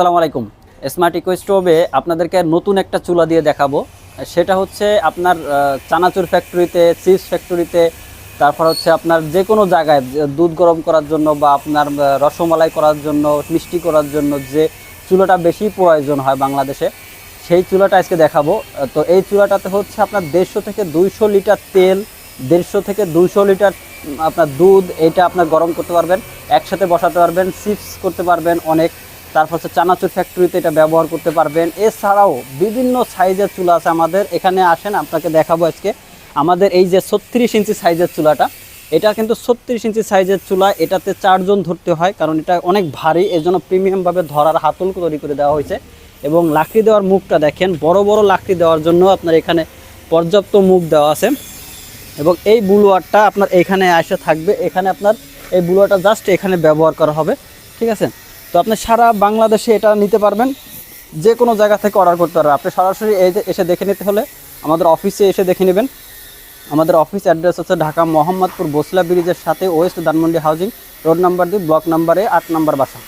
আসসালামু আলাইকুম। Smart eco স্টোভে আপনাদেরকে নতুন একটা চুলা দিয়ে দেখাবো। সেটা হচ্ছে আপনার চানাচুর ফ্যাক্টরিতে চিপস ফ্যাক্টরিতে তারপর হচ্ছে আপনার যে কোনো জায়গায় দুধ গরম করার জন্য বা আপনার রসমালাই করার জন্য, মিষ্টি করার জন্য যে চুলাটা বেশি প্রয়োজন হয় বাংলাদেশে, সেই চুলাটা আজকে দেখাবো। তো এই চুলাটাতে হচ্ছে আপনার দেড়শো থেকে দুইশো লিটার তেল, দেড়শো থেকে দুইশো লিটার আপনার দুধ, এটা আপনার গরম করতে পারবেন, একসাথে বসাতে পারবেন চিপস করতে পারবেন অনেক। তারপর হচ্ছে চানাচুর ফ্যাক্টরিতে এটা ব্যবহার করতে পারবেন। এছাড়াও বিভিন্ন সাইজের চুলা আছে আমাদের। এখানে আসেন, আপনাকে দেখাবো আজকে। আমাদের এই যে ছত্রিশ ইঞ্চি সাইজের চুলাটা, এটা কিন্তু ছত্রিশ ইঞ্চি সাইজের চুলা। এটাতে চারজন ধরতে হয়, কারণ এটা অনেক ভারী এই জন্য প্রিমিয়ামভাবে ধরার হাতল তৈরি করে দেওয়া হয়েছে। এবং লাকড়ি দেওয়ার মুখটা দেখেন, বড় বড় লাকড়ি দেওয়ার জন্য আপনার এখানে পর্যাপ্ত মুখ দেওয়া আছে। এবং এই বুলোয়ারটা আপনার এখানে এসে থাকবে। এখানে আপনার এই বুলোয়ারটা জাস্ট এখানে ব্যবহার করা হবে। ঠিক আছে? তো আপনি সারা বাংলাদেশে এটা নিতে পারবেন। যে কোনো জায়গা থেকে অর্ডার করতে পারবেন আপনি সরাসরি এসে দেখে নিতে হলে আমাদের অফিসে এসে দেখে নেবেন। আমাদের অফিস অ্যাড্রেস হচ্ছে ঢাকা মোহাম্মদপুর বসলা ব্রিজের সাথে west Dhanmondi housing. Road number দুই, ব্লক নাম্বারে আট নাম্বার বাসা।